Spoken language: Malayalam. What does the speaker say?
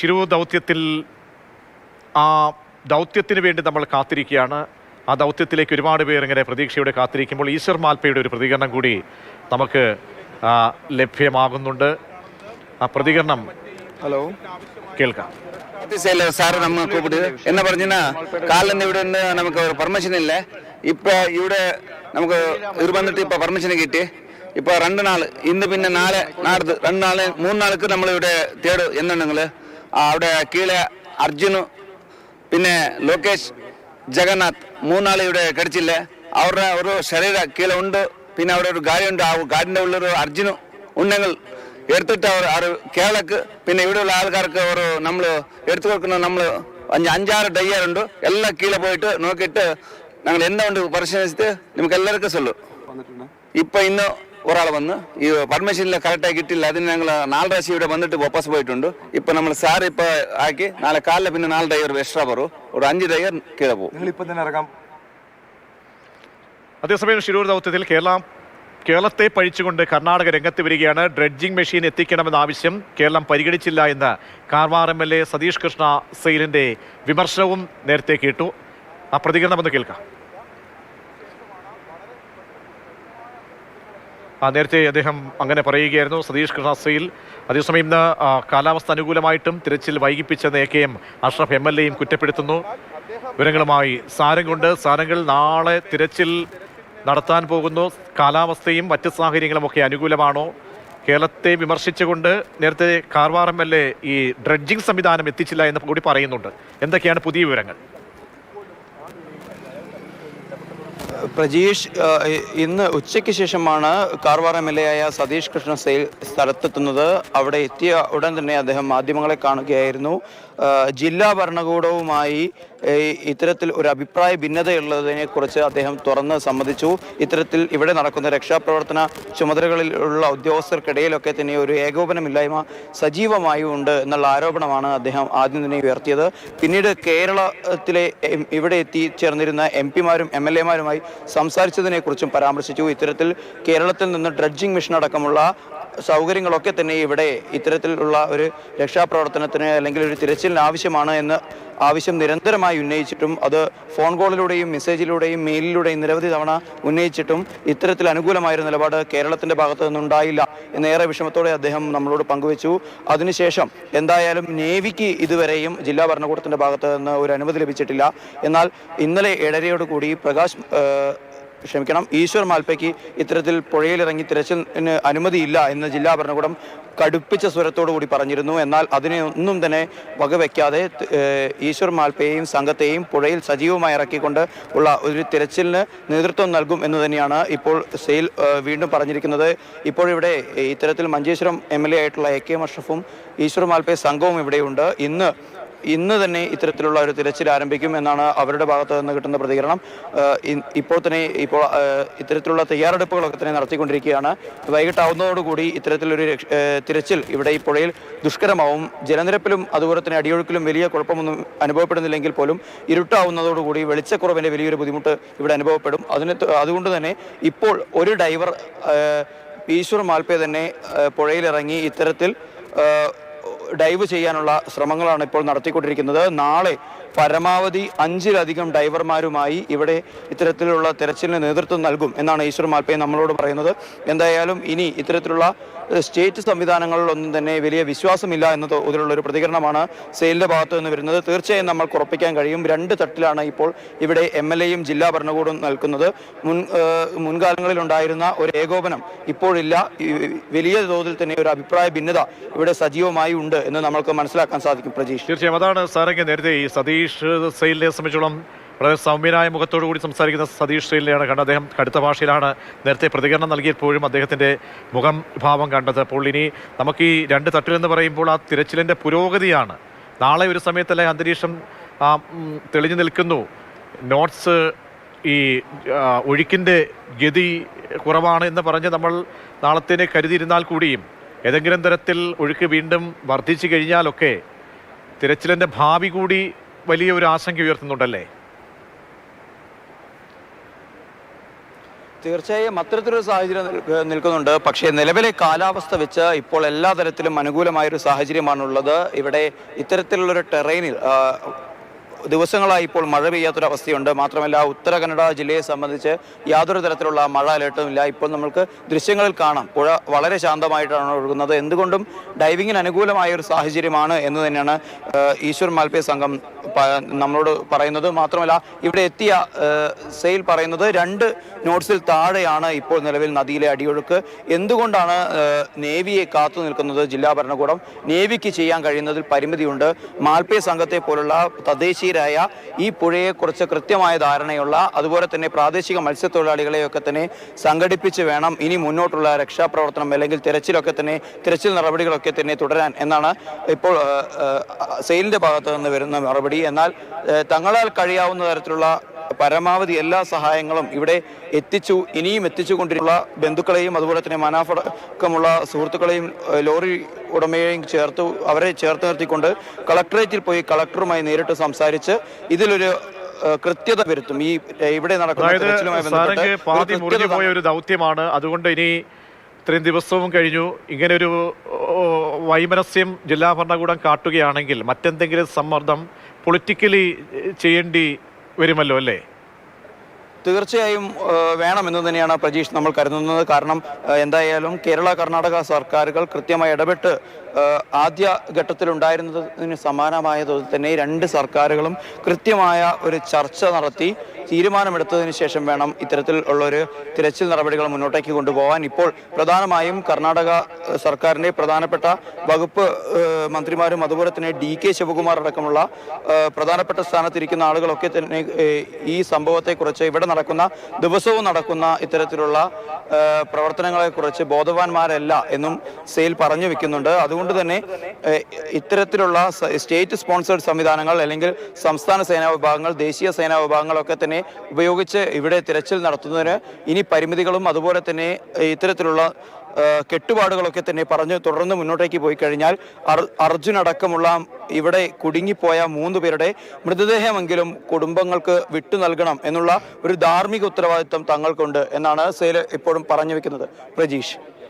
ശിരോ ദൗത്യത്തിൽ ആ ദൗത്യത്തിന് വേണ്ടി നമ്മൾ കാത്തിരിക്കുകയാണ്. ആ ദൗത്യത്തിലേക്ക് ഒരുപാട് പേർ ഇങ്ങനെ പ്രതീക്ഷയോടെ കാത്തിരിക്കുമ്പോൾ ഈശ്വർ മാൽപ്പയുടെ ഒരു പ്രതികരണം കൂടി നമുക്ക് ലഭ്യമാകുന്നുണ്ട്. ആ പ്രതികരണം ഹലോ. കേൾക്കാം. സാറ് നമ്മ കൂപ്പിട്ട് പറഞ്ഞാ കാലന്ന് ഇവിടെ നിന്ന് നമുക്ക് ഒരു പെർമിഷൻ ഇല്ല. ഇപ്പൊ ഇവിടെ നമുക്ക് ഇത് വന്നിട്ട് ഇപ്പൊ പെർമിഷൻ കിട്ടി. ഇപ്പൊ രണ്ട് നാൾ ഇന്ന് പിന്നെ നാളെ നാളെ രണ്ട് നാളെ മൂന്നാൾക്ക് നമ്മൾ ഇവിടെ തേടും. എന്നുണ്ടെങ്കിൽ അവിടെ കീഴെ അർജുന് പിന്നെ ലോകേഷ് ജഗന്നാഥ് മൂന്നാൾ ഇവിടെ കിടച്ചില്ല? അവരുടെ ഒരു ശരീര കീഴെ ഉണ്ട് പിന്നെ അവിടെ ഒരു ഗാഡി ഉണ്ട് ആ ഗാഡിന്റെ ഉള്ളൊരു അർജുന് ഉണ്ടെങ്കിൽ എടുത്തിട്ട് അവർ അവർ കേരളക്ക് പിന്നെ ഇവിടെയുള്ള ആൾക്കാർക്ക് ഒരു നമ്മൾ എടുത്തു കൊടുക്കുന്ന നമ്മൾ അഞ്ച് അഞ്ചാറ് ഡയ്യർ ഉണ്ട്. എല്ലാം കീഴെ പോയിട്ട് നോക്കിയിട്ട് ഞങ്ങൾ എന്തുകൊണ്ട് പരിശോധിച്ചിട്ട് നമുക്ക് എല്ലാവർക്കും സൊല്ലു. ഇപ്പൊ ഇന്ന് ഒരാൾ വന്ന് ഈ പെർമിഷനിൽ കറക്റ്റായി കിട്ടില്ല അതിന് ഞങ്ങൾ നാല് പ്രാവശ്യം ഇവിടെ വന്നിട്ട് വാപ്പസ് പോയിട്ടുണ്ട്. ഇപ്പൊ നമ്മൾ സാർ ഇപ്പൊ ആക്കി നാളെ കാലിലെ പിന്നെ നാല് ഡ്രൈവർ എക്സ്ട്രാ പറയും ഒരു അഞ്ച് ഡ്രൈവർ കീഴെ പോകും നിങ്ങൾ ഇപ്പൊ തന്നെ ഇറങ്ങാം. അതേസമയം ശിരൂർ ദൗത്യത്തിൽ കേരളം കേരളത്തെ പഴിച്ചുകൊണ്ട് കർണാടക രംഗത്ത് വരികയാണ്. ഡ്രഡ്ജിംഗ് മെഷീൻ എത്തിക്കണമെന്ന ആവശ്യം കേരളം പരിഗണിച്ചില്ല എന്ന് Karwar M L A Satish Krishna സെയിലിന്റെ വിമർശനവും നേരത്തെ കേട്ടു. ആ പ്രതികരണം ഒന്ന് കേൾക്കാം. നേരത്തെ അദ്ദേഹം അങ്ങനെ പറയുകയായിരുന്നു. സതീഷ് കൃഷ്ണ സെയിൽ അതേസമയം ഇന്ന് കാലാവസ്ഥ അനുകൂലമായിട്ടും തിരച്ചിൽ വൈകിപ്പിച്ചെന്ന് A K M Ashraf M L എയും കുറ്റപ്പെടുത്തുന്നു. വിവരങ്ങളുമായി സാരംഗുണ്ട്. സാരങ്ങൾ നാളെ തിരച്ചിൽ നടത്താൻ പോകുന്നു. കാലാവസ്ഥയും മറ്റ് സാഹചര്യങ്ങളും ഒക്കെ അനുകൂലമാണോ? കേരളത്തെ വിമർശിച്ചുകൊണ്ട് നേരത്തെ കാർവാർ എം എൽ എ ഈ ഡ്രഡ്ജിംഗ് സംവിധാനം എത്തിച്ചില്ല എന്ന് കൂടി പറയുന്നുണ്ട്. എന്തൊക്കെയാണ് പുതിയ വിവരങ്ങൾ? പ്രജീഷ് ഇന്ന് ഉച്ചയ്ക്ക് ശേഷമാണ് കാർവാർ എം എൽ എ ആയ സതീഷ് കൃഷ്ണ സെയിൽ സ്ഥലത്തെത്തുന്നത്. അവിടെ എത്തിയ ഉടൻ തന്നെ അദ്ദേഹം മാധ്യമങ്ങളെ കാണുകയായിരുന്നു. ജില്ലാ ഭരണകൂടവുമായി ഇത്തരത്തിൽ ഒരു അഭിപ്രായ ഭിന്നതയുള്ളതിനെ കുറിച്ച് അദ്ദേഹം തുറന്ന് സമ്മതിച്ചു. ഇത്തരത്തിൽ ഇവിടെ നടക്കുന്ന രക്ഷാപ്രവർത്തന ചുമതലകളിലുള്ള ഉദ്യോഗസ്ഥർക്കിടയിലൊക്കെ തന്നെ ഒരു ഏകോപനമില്ലായ്മ സജീവമായി ഉണ്ട് എന്നുള്ള ആരോപണമാണ് അദ്ദേഹം ആദ്യം തന്നെ ഉയർത്തിയത്. പിന്നീട് കേരളത്തിലെ ഇവിടെ എത്തിച്ചേർന്നിരുന്ന എം പിമാരും എം എൽ എമാരുമായി സംസാരിച്ചതിനെക്കുറിച്ചും പരാമർശിച്ചു. ഇത്തരത്തിൽ കേരളത്തിൽ നിന്ന് ഡ്രഡ്ജിംഗ് മിഷൻ അടക്കമുള്ള സൗകര്യങ്ങളൊക്കെ തന്നെ ഇവിടെ ഇത്തരത്തിലുള്ള ഒരു രക്ഷാപ്രവർത്തനത്തിന് അല്ലെങ്കിൽ ഒരു തിരച്ചിലിന് ആവശ്യമാണ് എന്ന് ആവശ്യം നിരന്തരമായി ഉന്നയിച്ചിട്ടും അത് ഫോൺ കോളിലൂടെയും മെസ്സേജിലൂടെയും മെയിലിലൂടെയും നിരവധി തവണ ഉന്നയിച്ചിട്ടും ഇത്തരത്തിൽ അനുകൂലമായൊരു നിലപാട് കേരളത്തിന്റെ ഭാഗത്തു നിന്നുണ്ടായില്ല എന്നേറെ വിഷമത്തോടെ അദ്ദേഹം നമ്മളോട് പങ്കുവച്ചു. അതിനുശേഷം എന്തായാലും നേവിക്ക് ഇതുവരെയും ജില്ലാ ഭരണകൂടത്തിന്റെ ഭാഗത്ത് നിന്ന് ഒരു അനുമതി ലഭിച്ചിട്ടില്ല. എന്നാൽ ഇന്നലെ ഏഴരയോടുകൂടി പ്രകാശ് ക്ഷമിക്കണം. ഈശ്വർ മാൽപ്പയ്ക്ക് ഇത്തരത്തിൽ പുഴയിലിറങ്ങി തിരച്ചിലിന് അനുമതിയില്ല എന്ന് ജില്ലാ ഭരണകൂടം കടുപ്പിച്ച സ്വരത്തോടു കൂടി പറഞ്ഞിരുന്നു. എന്നാൽ അതിനെ ഒന്നും തന്നെ വകവെക്കാതെ ഈശ്വർ മാൽപ്പയെയും സംഘത്തെയും പുഴയിൽ സജീവമായി ഇറക്കിക്കൊണ്ട് ഉള്ള ഒരു തിരച്ചിലിന് നേതൃത്വം നൽകും എന്ന് തന്നെയാണ് ഇപ്പോൾ സെയിൽ വീണ്ടും പറഞ്ഞിരിക്കുന്നത്. ഇപ്പോഴിവിടെ ഇത്തരത്തിൽ മഞ്ചേശ്വരം എം എൽ എ ആയിട്ടുള്ള എ കെ മഷ്റഫും ഈശ്വർ മാൽപ്പെ സംഘവും ഇവിടെയുണ്ട്. ഇന്ന് ഇന്ന് തന്നെ ഇത്തരത്തിലുള്ള ഒരു തിരച്ചിൽ ആരംഭിക്കും എന്നാണ് അവരുടെ ഭാഗത്ത് നിന്ന് കിട്ടുന്ന പ്രതികരണം. ഇപ്പോൾ തന്നെ ഇപ്പോൾ ഇത്തരത്തിലുള്ള തയ്യാറെടുപ്പുകളൊക്കെ തന്നെ നടത്തിക്കൊണ്ടിരിക്കുകയാണ്. വൈകിട്ടാവുന്നതോടുകൂടി ഇത്തരത്തിലൊരു തിരച്ചിൽ ഇവിടെ ഈ പുഴയിൽ ദുഷ്കരമാവും. ജലനിരപ്പിലും അതുപോലെ തന്നെ അടിയൊഴുക്കിലും വലിയ കുഴപ്പമൊന്നും അനുഭവപ്പെടുന്നില്ലെങ്കിൽ പോലും ഇരുട്ടാവുന്നതോടുകൂടി വെളിച്ചക്കുറവിന്റെ വലിയൊരു ബുദ്ധിമുട്ട് ഇവിടെ അനുഭവപ്പെടും. അതിന് അതുകൊണ്ട് തന്നെ ഇപ്പോൾ ഒരു ഡൈവർ ഈശ്വർ മാൽപ്പേ തന്നെ പുഴയിലിറങ്ങി ഇത്തരത്തിൽ ഡൈവ് ചെയ്യാനുള്ള ശ്രമങ്ങളാണ് ഇപ്പോൾ നടത്തിക്കൊണ്ടിരിക്കുന്നത്. നാളെ പരമാവധി അഞ്ചിലധികം ഡൈവർമാരുമായി ഇവിടെ ഇത്തരത്തിലുള്ള തെരച്ചിലിന് നേതൃത്വം നൽകും എന്നാണ് ഈശ്വർ മാൽപ്പയ്യ നമ്മളോട് പറയുന്നത്. എന്തായാലും ഇനി ഇത്തരത്തിലുള്ള സ്റ്റേറ്റ് സംവിധാനങ്ങളിലൊന്നും തന്നെ വലിയ വിശ്വാസമില്ല എന്നത് ഒരു പ്രതികരണമാണ് സെയിലിന്റെ ഭാഗത്ത് നിന്ന് വരുന്നത്. തീർച്ചയായും നമ്മൾ ഉറപ്പിക്കാൻ കഴിയും. രണ്ട് തട്ടിലാണ് ഇപ്പോൾ ഇവിടെ എം എൽ എയും ജില്ലാ ഭരണകൂടവും നിൽക്കുന്നത്. മുൻ മുൻകാലങ്ങളിലുണ്ടായിരുന്ന ഒരു ഏകോപനം ഇപ്പോഴില്ല. വലിയ തോതിൽ തന്നെ ഒരു അഭിപ്രായ ഭിന്നത ഇവിടെ സജീവമായി ഉണ്ട് എന്ന് നമ്മൾക്ക് മനസ്സിലാക്കാൻ സാധിക്കും പ്രജീഷ്. തീർച്ചയായും അതാണ് സാറെങ്കിൽ നേരത്തെ ഈ സതീഷ് സെയിലിനെ സംബന്ധിച്ചോളം വളരെ സൗമ്യനായ മുഖത്തോടു കൂടി സംസാരിക്കുന്ന സതീഷ് സെയിലിനെയാണ് കണ്ടത്. അദ്ദേഹം കടുത്ത ഭാഷയിലാണ് നേരത്തെ പ്രതികരണം നൽകിയപ്പോഴും അദ്ദേഹത്തിന്റെ മുഖം ഭാവം കണ്ടത്. അപ്പോൾ ഇനി നമുക്ക് ഈ രണ്ട് തട്ടിലെന്ന് പറയുമ്പോൾ ആ തിരച്ചിലിന്റെ പുരോഗതിയാണ്. നാളെ ഒരു സമയത്തല്ല അന്തരീക്ഷം തെളിഞ്ഞു നിൽക്കുന്നു. നോട്ട്സ് ഈ ഒഴുക്കിന്റെ ഗതി കുറവാണ് എന്ന് പറഞ്ഞ് നമ്മൾ നാളത്തേനെ കരുതിയിരുന്നാൽ കൂടിയും ഏതെങ്കിലും തരത്തിൽ ഒഴുക്ക് വീണ്ടും വർദ്ധിച്ചു കഴിഞ്ഞാലൊക്കെ തിരച്ചിലിന്റെ ഭാവി കൂടി വലിയ ഒരു ആശങ്ക ഉയർത്തുന്നുണ്ടല്ലേ? തീർച്ചയായും അത്തരത്തിലൊരു സാഹചര്യം നിൽക്കുന്നുണ്ട്. പക്ഷേ നിലവിലെ കാലാവസ്ഥ വെച്ച് ഇപ്പോൾ എല്ലാ തരത്തിലും അനുകൂലമായൊരു സാഹചര്യമാണുള്ളത്. ഇവിടെ ഇത്തരത്തിലുള്ളൊരു ടെറൈനിൽ ദിവസങ്ങളായി ഇപ്പോൾ മഴ പെയ്യാത്തൊരവസ്ഥയുണ്ട്. മാത്രമല്ല ഉത്തര കന്നഡ ജില്ലയെ സംബന്ധിച്ച് യാതൊരു തരത്തിലുള്ള മഴ അലേർട്ടും ഇല്ല. ഇപ്പോൾ നമ്മൾക്ക് ദൃശ്യങ്ങളിൽ കാണാം. പുഴ വളരെ ശാന്തമായിട്ടാണ് ഒഴുകുന്നത്. എന്തുകൊണ്ടും ഡൈവിങ്ങിന് അനുകൂലമായ ഒരു സാഹചര്യമാണ് എന്ന് തന്നെയാണ് ഈശ്വർ മാൽപേ സംഘം നമ്മളോട് പറയുന്നത് മാത്രമല്ല ഇവിടെ എത്തിയ സെയിൽ പറയുന്നത് രണ്ട് നോട്ട്സിൽ താഴെയാണ് ഇപ്പോൾ നിലവിൽ നദിയിലെ അടിയൊഴുക്ക്. എന്തുകൊണ്ടാണ് നേവിയെ കാത്തു നിൽക്കുന്നത് ജില്ലാ ഭരണകൂടം? നേവിക്ക് ചെയ്യാൻ കഴിയുന്നതിൽ പരിമിതിയുണ്ട്. മാൽപേ സംഘത്തെ പോലുള്ള തദ്ദേശീയരായ ഈ പുഴയെക്കുറിച്ച് കൃത്യമായ ധാരണയുള്ള അതുപോലെ തന്നെ പ്രാദേശിക മത്സ്യത്തൊഴിലാളികളെയൊക്കെ തന്നെ സംഘടിപ്പിച്ച് വേണം ഇനി മുന്നോട്ടുള്ള രക്ഷാപ്രവർത്തനം അല്ലെങ്കിൽ തിരച്ചിലൊക്കെ തന്നെ തിരച്ചിൽ നടപടികളൊക്കെ തന്നെ തുടരാൻ എന്നാണ് ഇപ്പോൾ സെയിലിന്റെ ഭാഗത്ത് നിന്ന് വരുന്ന മറുപടി. എന്നാൽ ആ, തങ്ങളാൽ കഴിയാവുന്ന തരത്തിലുള്ള പരമാവധി എല്ലാ സഹായങ്ങളും ഇവിടെ എത്തിച്ചു ഇനിയും എത്തിച്ചുകൊണ്ടിരുന്ന ബന്ധുക്കളെയും അതുപോലെ തന്നെ മനാഫടക്കമുള്ള സുഹൃത്തുക്കളെയും ലോറി ഉടമയെയും ചേർത്തു അവരെ ചേർത്ത് നിർത്തിക്കൊണ്ട് കളക്ടറേറ്റിൽ പോയി കളക്ടറുമായി നേരിട്ട് സംസാരിച്ച് ഇതിലൊരു കൃത്യത വരുത്തും. ഈ ഇവിടെ നടക്കുന്ന ഒരു പോയ ദൗത്യമാണ്. അതുകൊണ്ട് ഇനി ഇത്രയും ദിവസവും കഴിഞ്ഞു. ഇങ്ങനൊരു ഒരു വൈമനസ്യം ജില്ലാ ഭരണകൂടം കാട്ടുകയാണെങ്കിൽ മറ്റെന്തെങ്കിലും സമ്മർദ്ദം പൊളിറ്റിക്കലി ചെയ്യേണ്ടി വരുമല്ലോ അല്ലേ? തീർച്ചയായും വേണമെന്ന് തന്നെയാണ് പ്രജീഷ് നമ്മൾ കരുതുന്നത്. കാരണം എന്തായാലും കേരള കർണാടക സർക്കാരുകൾ കൃത്യമായി ഇടപെട്ട് ആദ്യ ഘട്ടത്തിലുണ്ടായിരുന്നതിന് സമാനമായ തോതിൽ തന്നെ രണ്ട് സർക്കാരുകളും കൃത്യമായ ഒരു ചർച്ച നടത്തി. തീരുമാനമെടുത്തതിന് ശേഷം വേണം ഇത്തരത്തിൽ ഉള്ളൊരു തിരച്ചിൽ നടപടികൾ മുന്നോട്ടേക്ക് കൊണ്ടുപോകാൻ. ഇപ്പോൾ പ്രധാനമായും കർണാടക സർക്കാരിന്റെ പ്രധാനപ്പെട്ട വകുപ്പ് മന്ത്രിമാരും അതുപോലെ തന്നെ ഡി കെ ശിവകുമാർ അടക്കമുള്ള പ്രധാനപ്പെട്ട സ്ഥാനത്തിരിക്കുന്ന ആളുകളൊക്കെ തന്നെ ഈ സംഭവത്തെക്കുറിച്ച് ഇവിടെ നടക്കുന്ന ദിവസവും നടക്കുന്ന ഇത്തരത്തിലുള്ള പ്രവർത്തനങ്ങളെക്കുറിച്ച് ബോധവാന്മാരല്ല എന്നും സെയിൽ പറഞ്ഞു വെക്കുന്നുണ്ട്. അതുകൊണ്ട് തന്നെ ഇത്തരത്തിലുള്ള സ്റ്റേറ്റ് സ്പോൺസേഡ് സംവിധാനങ്ങൾ അല്ലെങ്കിൽ സംസ്ഥാന സേനാ വിഭാഗങ്ങൾ ദേശീയ സേനാ വിഭാഗങ്ങളൊക്കെ തന്നെ ഉപയോഗിച്ച് ഇവിടെ തിരച്ചിൽ നടത്തുന്നതിന് ഇനി പരിമിതികളും അതുപോലെ തന്നെ ഇത്തരത്തിലുള്ള കെട്ടുപാടുകളൊക്കെ തന്നെ പറഞ്ഞ് തുടർന്ന് മുന്നോട്ടേക്ക് പോയി കഴിഞ്ഞാൽ അർ- അർജുൻ അടക്കമുള്ള ഇവിടെ കുടുങ്ങിപ്പോയ മൂന്ന് പേരുടെ മൃതദേഹമെങ്കിലും കുടുംബങ്ങൾക്ക് വിട്ടു നൽകണം എന്നുള്ള ഒരു ധാർമ്മിക ഉത്തരവാദിത്വം തങ്ങൾക്കുണ്ട് എന്നാണ് സേൽ ഇപ്പോഴും പറഞ്ഞു വെക്കുന്നത്. പ്രജീഷ്.